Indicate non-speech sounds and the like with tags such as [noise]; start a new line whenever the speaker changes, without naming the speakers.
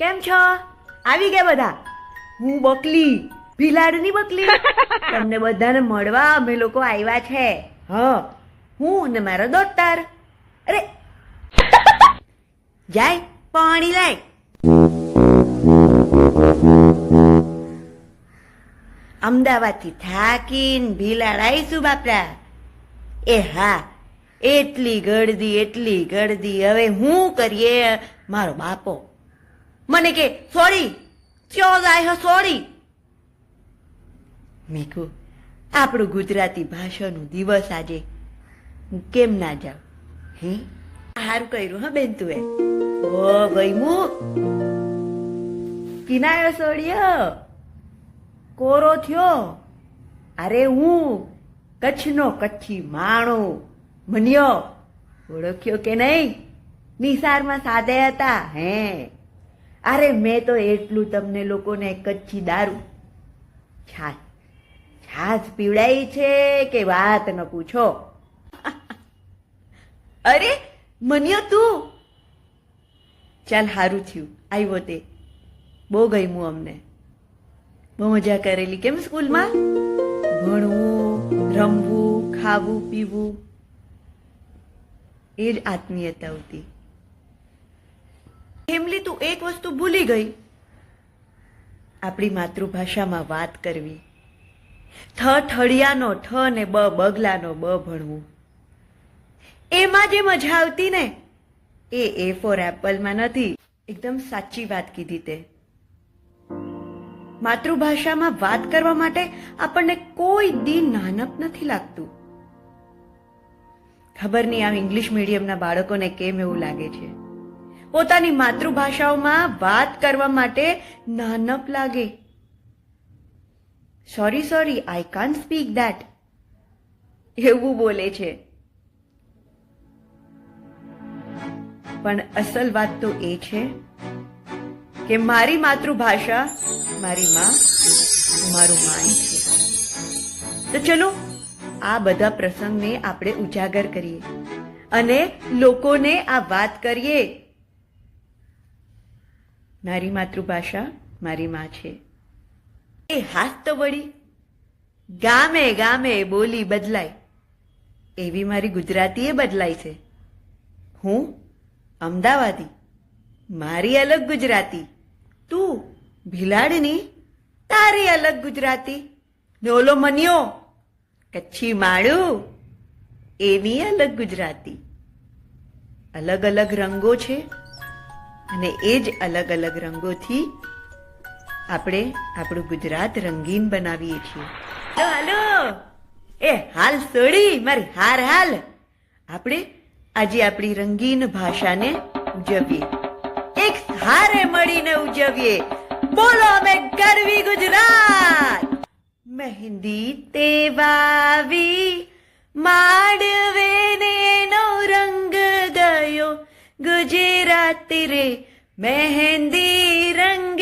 કેમ છો? આવી ગયા બધા? હું બકલી ભીલાડની બકલી. [laughs] તમને બધાને મળવા અમે લોકો આવ્યા છે. હ હું ને મારો દોસ્તાર. અરે [laughs] જાય પાણી લાય. અમદાવાદથી થાકીને ભીલાડ આવીશું બાપરા એ હા એટલી ગળદી એટલી ગળદી. હવે હું કરીએ મારો બાપો? મને કે, સોરી સોરી? મેં આપણું ગુજરાતી ભાષાનું દિવસ આજે. હું કેમ ના જાઉં હે? સારું કર્યું, હા, બેન તું એ ઓ હું કિનાયો સોડ્યો કોરો થયો? અરે હું કચ્છનો કચ્છી માણો. મન્યો. ઓળખ્યો કે નહીં? નિસારમાં સાદે હતા, હે? અરે મેં તો એટલું તમને લોકોને કચ્છી દારૂ. છાશ. છાશ પીવડાઈ છે કે વાત ન પૂછો? [laughs] અરે, મન્યો તું. ચાલ સારું થયું. આવ્યો તે. બહુ ગમ્યું અમને. બહુ મજા કરેલી કેમ સ્કૂલમાં? ભણવું, રમવું, ખાવું, પીવું. એ જ આત્મીયતા હતી હેમલી, તું એક વસ્તુ ભૂલી ગઈ. આપણી માતૃભાષામાં વાત કરવી. થ ઠળિયાનો, ઠ ને બ બગલાનો, બ ભણવું. એમાં જે મજા આવતી ને, એ એ ફોર એપલમાં નથી. એકદમ સાચી વાત કીધી તે. માતૃભાષામાં વાત કરવા માટે આપણને કોઈ દિન નાનપ નથી લાગતું. ખબર નહીં આ ઇંગ્લિશ મીડિયમના બાળકોને કેમ એવું લાગે છે. પોતાની માતૃભાષાઓમાં વાત કરવા માટે નાનપ લાગે. સોરી સોરી આઈ કાન સ્પીક ધેટ એવું બોલે છે. પણ અસલ વાત તો એ છે કે મારી માતૃભાષા મારી માં, મારું માન છે. તો ચલો, આ બધા પ્રસંગને આપણે ઉજાગર કરીએ અને લોકોને આ વાત કરીએ. મારી માતૃભાષા મારી માં છે. એ હાથ તો વળી ગામે ગામે બોલી બદલાય. એવી મારી ગુજરાતી એ બદલાય છે. હું અમદાવાદી, મારી અલગ ગુજરાતી, તું ભીલાડની, તારી અલગ ગુજરાતી ને ઓલો મન્યો, કચ્છી માળું એની અલગ ગુજરાતી. અલગ અલગ રંગો છે. અને એ જ અલગ અલગ રંગોથી આપણે આપણું ગુજરાત રંગીન બનાવીએ છીએ. હાલો એ, હાલ સોડી, મારી હાર, હાલ. આપણે આજે આપણી રંગીન ભાષાને ઉજવીએ. એક હારે મળીને ઉજવીએ. બોલો, અમે ગરવી ગુજરાત. મહેંદી તે વાવી મહેંદી રંગ લાગ્યો